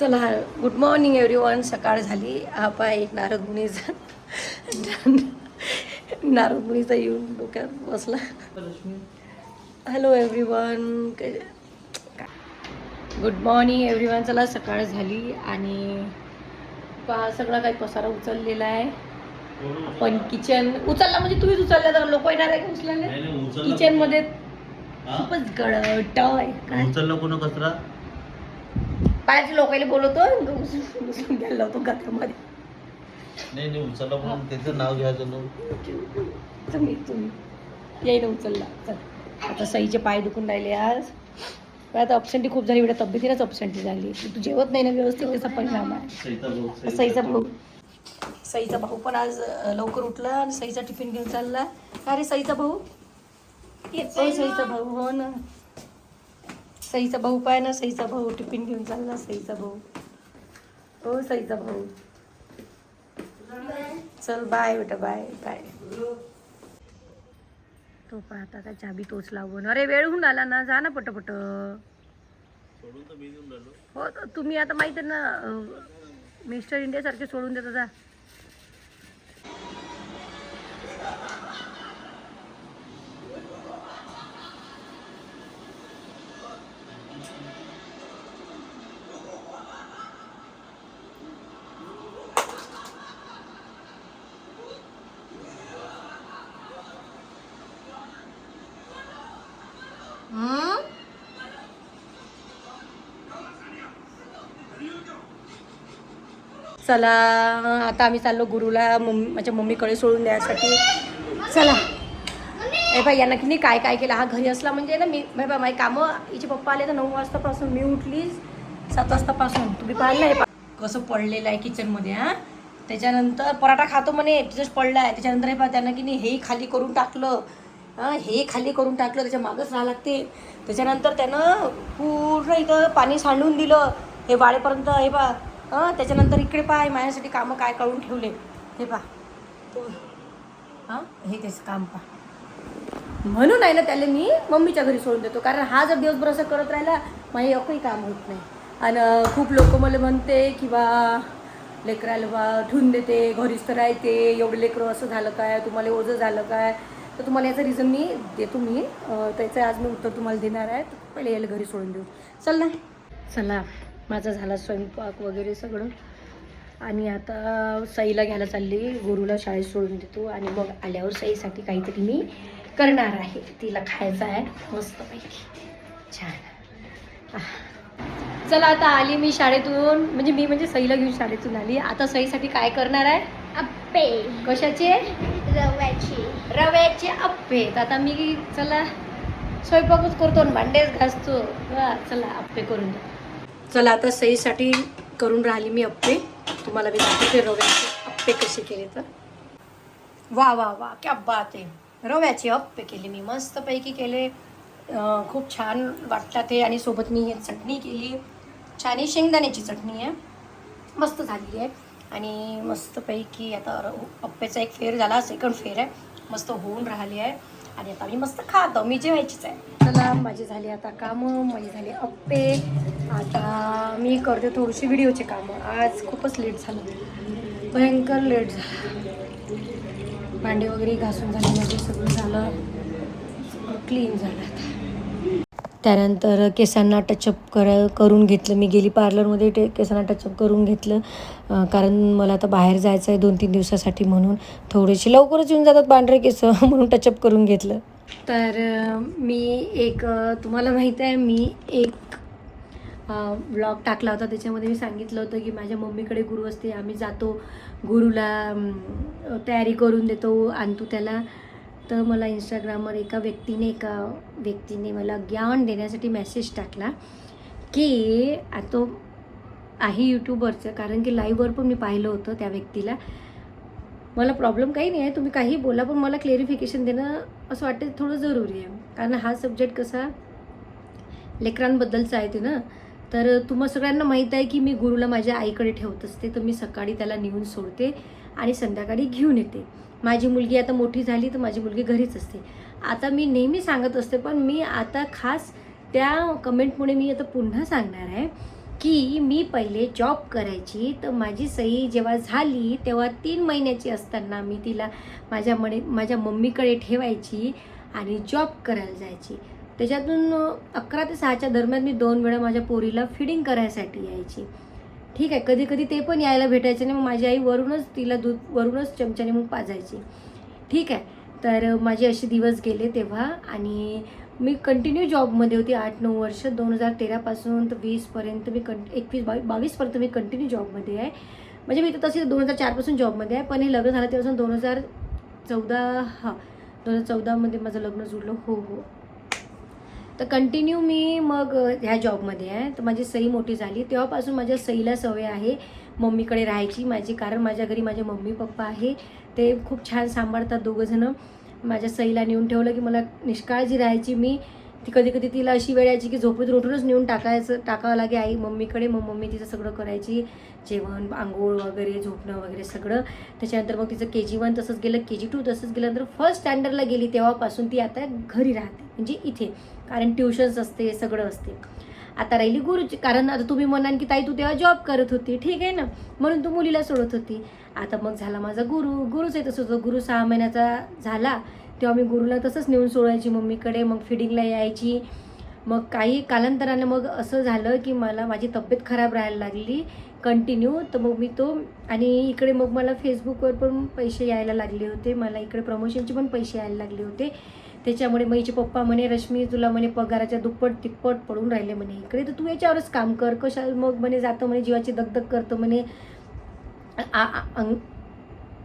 चला good morning every one सकाळ झाली. हा पाय एक नारद मुनीचा नारद मुनीचा येऊन डोक्यात बसला. Hello everyone good morning everyone चला सकाळ झाली आणि पहा सगळा काही पसारा उचललेला आहे. आपण किचन उचलला म्हणजे तुम्हीच उचलला तर लोक येणार आहे उचलला किचनमध्ये हा? खूपच गळट आहे. काय? उचललं कोण कचरा? बाहेरच्या लोकांना बोलवतो घुसून घ्यायला लावतो गात्यामध्ये नाही नाही उचलला म्हणून त्याचं नाव घ्यायचं ना तुम्ही तुम्ही. येईन उचलला. चल. आता सईचे पाय दुखून राहिले आज. पण आता अपसेंटी खूप झाली एवढ्या तब्येतीनंच अपसेंटी झाली. तू जेवत नाही ना व्यवस्थित त्याचा परिणाम आहे. सईचा भाऊ सईचा भाऊ. सईचा भाऊ पण आज अं, लवकर उठला आणि सईचा टिफिन घेऊन चालला. का रे सईचा भाऊ. येतोय सईचा भाऊ हो ना. सईचा भाऊ पाय ना सईचा भाऊ टिफिन घेऊन चालला सईचा भाऊ. हो सईचा भाऊ. चल बाय बेटा बाय बाय तो पाहता का चाबी तोच लावून. अरे वेळ होऊन आला ना जा ना पटपट. हो तुम्ही आता माहिती ना मिस्टर इंडियासारखे सोडून देता जा. चला आता आम्ही चाललो गुरुला मम्मी माझ्या मम्मीकडे सोडून द्यायसाठी. चला. ए बाई यांना की नाही काय काय केलं? हा घरी असला म्हणजे ना मी बाई बा माझी कामं हिचे पप्पा आले तर नऊ वाजतापासून. मी उठली सात वाजतापासून. तुम्ही पाहिलं आहे कसं पडलेलं आहे किचनमध्ये हां? त्याच्यानंतर पराठा खातो म्हणे तिथंच पडला आहे. त्याच्यानंतर हे पहा त्यांना की नाही हेही खाली करून टाकलं. हां हे खाली करून टाकलं त्याच्या मागंच राहा लागते. त्याच्यानंतर त्यानं पूर्ण इथं पाणी सांडून दिलं. हे वाळेपर्यंत हे पा त्याच्यानंतर इकडे पाय माझ्यासाठी कामं काय काढून ठेवले? हे पा हां हे त्याचं काम पा म्हणून आहे ना त्याला मी मम्मीच्या घरी सोडून देतो. कारण हा जर दिवसभर असं करत राहिला माझे एकही काम होत नाही. आणि खूप लोक मला म्हणते की बा लेकराला बा ठेवून देते घरीच तर राहते. एवढं लेकरं असं झालं काय? तुम्हाला ओझं झालं काय? तर तुम्हाला याचं रिझन मी देतो मी. त्याचं आज मी उत्तर तुम्हाला देणार आहे. पहिले याला घरी सोडून देऊ. चल ना. चला. माझा झाला स्वयंपाक वगैरे सगळं. आणि आता सईला घ्यायला चालली गुरुला शाळेत सोडून देतो. आणि मग आल्यावर सईसाठी काहीतरी मी करणार आहे. तिला खायचं आहे. मस्तपैकी. छान. चला आता आली मी शाळेतून. म्हणजे मी म्हणजे सईला घेऊन शाळेतून आली. आता सईसाठी काय करणार आहे? अप्पे. कशाचे? रव्याची. रव्याचे अप्पे. तर आता मी चला स्वयंपाकच करतो भांडेच घासतो. चला अप्पे करून चला आता सईसाठी करून राहिली मी अप्पे. तुम्हाला मी दाखवते रव्याचे अप्पे कसे केले तर. वा वा वा क्या बात आहे. रव्याचे अप्पे केले मी मस्तपैकी केले. खूप छान वाटतात ते. आणि सोबत मी हे चटणी केली. छान ही शेंगदाण्याची चटणी आहे. मस्त झालेली आहे. आणि मस्तपैकी आता अप्प्याचा अप्पेचा एक फेर झाला सेकंड फेर आहे. मस्त होऊन राहिली आहे. आणि आता मी मस्त खातो. मी जेवायचीच आहे. चला माझी झाली आता कामं. माझी झाली अप्पे. आता मी करते थोडीशी व्हिडिओचे कामं. आज खूपच लेट झालं. भयंकर लेट झालं. भांडे वगैरे घासून झाले म्हणजे सगळं झालं. क्लीन झालं आता. त्यानंतर केसांना टचअप कर करून घेतलं. मी गेली पार्लरमध्ये टे केसांना टचअप करून घेतलं. कारण मला आता बाहेर जायचं आहे दोन तीन दिवसासाठी म्हणून. थोडेसे लवकरच येऊन जातात पांढरे केस म्हणून टचअप करून घेतलं. तर मी एक तुम्हाला माहीत आहे मी एक व्लॉग टाकला होता. त्याच्यामध्ये मी सांगितलं होतं की माझ्या मम्मीकडे गुरु असते. आम्ही जातो. गुरुला तयारी करून देतो आणतो त्याला तर मला इंस्टाग्रामवर एका व्यक्तीने एका व्यक्तीने मला ज्ञान देण्यासाठी मेसेज टाकला की तो आहे यूट्यूबरचं कारण की लाईव्हवर पण मी पाहिलं होतं त्या व्यक्तीला. मला प्रॉब्लेम काही नाही आहे. तुम्ही काही बोला पण मला क्लेरिफिकेशन देणं असं वाटतं थोडं जरुरी आहे. कारण हा सब्जेक्ट कसा लेकरांबद्दलचा आहे ते ना. तर तुम्हा सगळ्यांना माहीत आहे की मी गुरुला माझ्या आईकडे ठेवत असते तर मी सकाळी त्याला नेऊन सोडते आणि संध्याकाळी घेऊन येते. माझी मुलगी आता मोठी झाली तर माझी मुलगी घरीच असते. आता मी नेहमी सांगत असते पण मी आता खास त्या कमेंटमुळे मी आता पुन्हा सांगणार आहे की मी पहिले जॉब करायची तर माझी सही जेव्हा झाली तेव्हा तीन महिन्याची असताना मी तिला माझ्या मने माझ्या मम्मीकडे ठेवायची आणि जॉब करायला जायची. त्याच्यातून अकरा ते सहाच्या दरम्यान मी दोन वेळा माझ्या पोरीला फिडिंग करायसाठी यायची. ठीक आहे कधी कधी ते पण यायला भेटायचे नाही मग माझी आई वरूनच तिला दूध वरूनच चमच्याने मग पाजायची. ठीक आहे तर माझे असे दिवस गेले तेव्हा आणि मी कंटिन्यू जॉबमध्ये होती आठ नऊ वर्ष. दोन हजार तेरापासून तर वीसपर्यंत मी कं एकवीस बावीस बावीसपर्यंत मी कंटिन्यू जॉबमध्ये आहे. म्हणजे मी तर तशी दोन हजार चारपासून जॉबमध्ये आहे पण हे लग्न झालं तेव्हापासून दोन हजार चौदा हां दोन हजार चौदामध्ये माझं लग्न जुळलं. हो हो. तर कंटिन्यू मी मग ह्या जॉबमध्ये आहे. तर माझी सई मोठी झाली. तेव्हापासून माझ्या सईला सवय आहे मम्मीकडे राहायची. माझी कारण माझ्या घरी माझे मम्मी पप्पा आहे. ते खूप छान सांभाळतात दोघंजणं माझ्या सईला नेऊन ठेवलं की मला निष्काळजी राहायची. मी ती कधी कधी तिला अशी वेळ यायची की झोपेत उठूनच नेऊन टाकायचं टाकावं लागे आई मम्मीकडे मग मम्मी तिचं सगळं करायची. जेवण आंघोळ वगैरे झोपणं वगैरे सगळं. त्याच्यानंतर मग तिचं के जी वन तसंच गेलं. के जी टू तसंच गेलं तर फर्स्ट स्टँडर्डला गेली तेव्हापासून ती आता घरी राहते म्हणजे इथे. कारण ट्युशन्स असते सगळं असते. आता राहिली गुरुची कारण आता तुम्ही म्हणाल की ताई तू तेव्हा जॉब करत होती. ठीक आहे ना. म्हणून तू मुलीला सोडत होती. आता मग झाला माझा गुरु. गुरुच आहे तसं. गुरु सहा महिन्याचा झाला. तेव्हा मी गुरुला तसंच नेऊन सोडायची मम्मीकडे मग फिडिंगला यायची. मग काही कालांतरानं मग असं झालं की मला माझी तब्येत खराब राहायला लागली कंटिन्यू तर मग मी तो आणि इकडे मग मला फेसबुकवर पण पैसे यायला लागले होते. मला इकडे प्रमोशनचे पण पैसे यायला लागले होते. त्याच्यामुळे मईचे पप्पा म्हणे रश्मी तुला म्हणे पगाराच्या दुप्पट तिप्पट पडून राहिले म्हणे इकडे. तर तू याच्यावरच काम कर. कशा मग म्हणे जातं म्हणे जीवाची दगदग करतं म्हणे. आ- अंग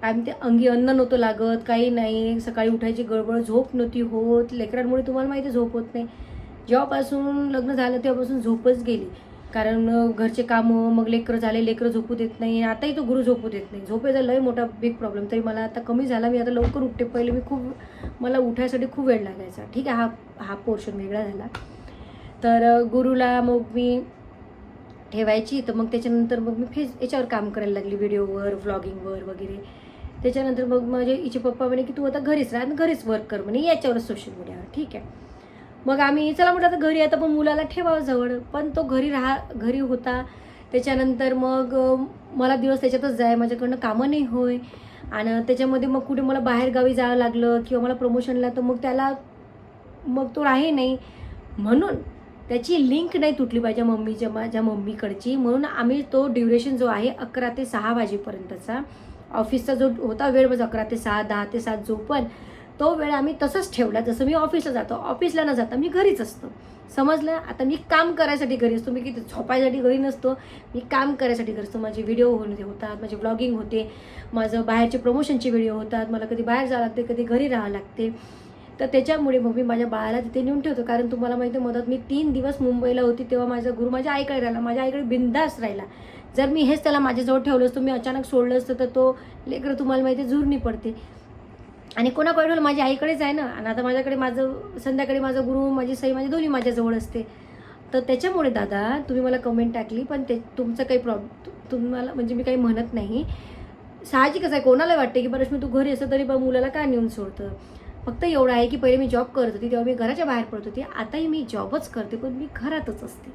काय म्हणते अंगी अन्न नव्हतं लागत काही नाही. सकाळी उठायची गडबड झोप नव्हती होत. लेकरांमुळे तुम्हाला माहिती झोप होत नाही. जेव्हापासून लग्न झालं तेव्हापासून झोपच गेली. कारण घरचे कामं मग लेकरं झाले लेकरं झोपू देत नाही. आताही तो गुरु झोपू देत नाही. झोपेचा लय मोठा बिग प्रॉब्लेम तरी मला आता कमी झाला. मी आता लवकर उठते. पहिले मी खूप मला उठायसाठी खूप वेळ लागायचा. ठीक आहे हा हा पोर्शन वेगळा झाला. तर गुरुला मग मी ठेवायची. तर मग त्याच्यानंतर मग मी फेस याच्यावर काम करायला लागली. व्हिडिओवर व्लॉगिंगवर वगैरे. त्याच्यानंतर मग माझे हिचे पप्पा म्हणे की तू आता घरीच राहा आणि घरीच वर्क कर म्हणे याच्यावरच सोशल मीडियावर ठीक आहे. मग आम्ही चला म्हटलं आता घरी आता पण मुलाला ठेवावं जवळ. पण तो घरी राहा घरी होता. त्याच्यानंतर मग मला दिवस त्याच्यातच जाय. माझ्याकडनं कामं नाही होय. आणि त्याच्यामध्ये मग कुठे मला बाहेर गावी जावं लागलं किंवा मला प्रमोशनला तर मग त्याला मग तो राही नाही. म्हणून त्याची लिंक नाही तुटली पाहिजे मम्मीच्या माझ्या मम्मीकडची. म्हणून आम्ही तो ड्युरेशन जो आहे अकरा ते सहा वाजेपर्यंतचा. ऑफिसचा जो होता वेळ म्हणजे अकरा ते सहा दहा ते सात जो पण तो वेळ आम्ही तसंच ठेवला. जसं मी ऑफिसला जातो ऑफिसला न जाता मी घरीच असतो. समजलं? आता मी काम करायसाठी घरी असतो. मी किती झोपायसाठी घरी नसतो. मी काम करायसाठी घरी असतो. माझे व्हिडिओ होते होतात माझे ब्लॉगिंग होते. माझं बाहेरचे प्रमोशनचे व्हिडिओ होतात. मला कधी बाहेर जावं लागते कधी घरी राहावं लागते. तर त्याच्यामुळे मग मी माझ्या बाळाला तिथे नेऊन ठेवतो. कारण तुम्हाला माहिती आहे मदत मी तीन दिवस मुंबईला होती. तेव्हा माझा गुरु माझ्या आईकडे राहिला. माझ्या आईकडे बिंदास राहिला. जर मी हेच त्याला माझ्याजवळ ठेवलं असतं मी अचानक सोडलं असतं तर तो लेकरं तुम्हाला माहिती झुरणी पडते. आणि कोणाकडे ठेवलं? माझ्या आईकडेच आहे ना. आणि आता माझ्याकडे माझं संध्याकाळी माझा गुरु माझी सई माझी दोन्ही माझ्याजवळ असते. तर त्याच्यामुळे दादा तुम्ही मला कमेंट टाकली पण ते तुमचं काही प्रॉब तुम्हाला म्हणजे मी काही म्हणत नाही. साहजिकच आहे कोणाला वाटते की बरं मी तू घरी असं तरी बा मुलाला का नेऊन सोडतं? फक्त एवढं आहे की पहिले मी जॉब करत होती तेव्हा मी घराच्या बाहेर पडत होती. आताही मी जॉबच करते पण मी घरातच असते.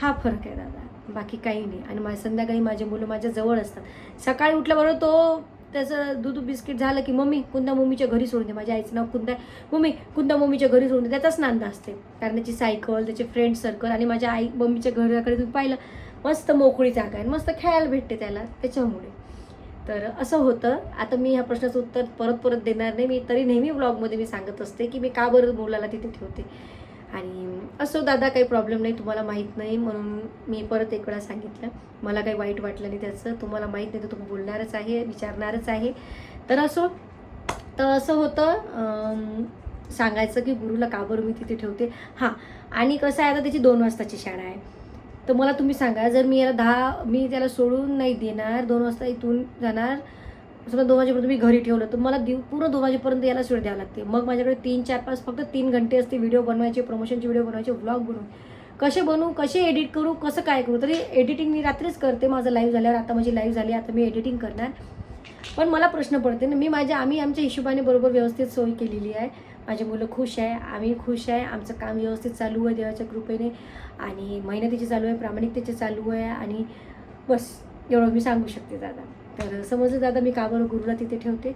हा फरक आहे दादा. बाकी काही नाही. आणि माझ्या संध्याकाळी माझे मुलं माझ्या जवळ असतात. सकाळी उठल्याबरोबर तो त्याचं दूध बिस्किट झालं की मम्मी कुंदा मम्मीच्या घरी सोडून दे. माझ्या आईचं नाव कुंदा आहे. मम्मी कुंदा मम्मीच्या घरी सोडून दे. त्याचाच नांदा असते. कारण त्याची सायकल त्याचे फ्रेंड सर्कल आणि माझ्या आई मम्मीच्या घराकडे तुम्ही पाहिलं मस्त मोकळी जागा आहे. मस्त खेळायला भेटते त्याला त्याच्यामुळे. तर असं होतं. आता मी ह्या प्रश्नाचं उत्तर परत परत देणार नाही. मी तरी नेहमी व्लॉगमध्ये मी सांगत असते की मी का बरं मुलाला तिथे ठेवते. आणि असो दादा काही प्रॉब्लेम नाही तुम्हाला माहीत नाही म्हणून मी परत एक वेळा सांगितलं. मला काही वाईट वाटलं नाही त्याचं तुम्हाला माहीत नाही तर तुम्ही बोलणारच आहे विचारणारच आहे. तर असो तर असं होतं सांगायचं की गुरुला का बरं मी तिथे ठेवते? हां आणि कसं आहे आता त्याची दोन वाजताची शाळा आहे. तर मला तुम्ही सांगा जर मी याला दहा मी त्याला सोडून नाही देणार दोन वाजता इथून जाणार समजा दोन वाजेपर्यंत मी घरी ठेवलं तर मला दिव पूर्ण दोन वाजेपर्यंत याला वेळ द्यावं लागते. मग माझ्याकडे तीन चार पाच फक्त तीन घंटे असते व्हिडिओ बनवायचे प्रमोशनचे व्हिडिओ बनवायचे ब्लॉग बनवून. कसे बनवू कसे एडिट करू कसं काय करू तरी एडिटिंग मी रात्रीच करते. माझं लाईव्ह झाल्यावर आता माझी लाईव्ह झाली आता मी एडिटिंग करणार. पण मला प्रश्न पडते ना मी माझ्या आम्ही आमच्या हिशोबाने बरोबर व्यवस्थित सोय केलेली आहे. माझी मुलं खुश आहे आम्ही खुश आहे आमचं काम व्यवस्थित चालू आहे देवाच्या कृपेने. आणि मेहनतीचे चालू आहे प्रामाणिकतेचे चालू आहे. आणि बस एवढं मी सांगू शकते दादा. तर समजलं दादा मी का बरं गुरुला तिथे ठेवते?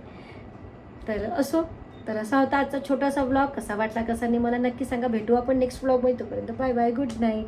तर असो तर असा होता आजचा छोटासा ब्लॉग कसा वाटला कसा नाही मला नक्की सांगा. भेटू आपण नेक्स्ट ब्लॉगमध्ये तोपर्यंत बाय बाय गुड नाईट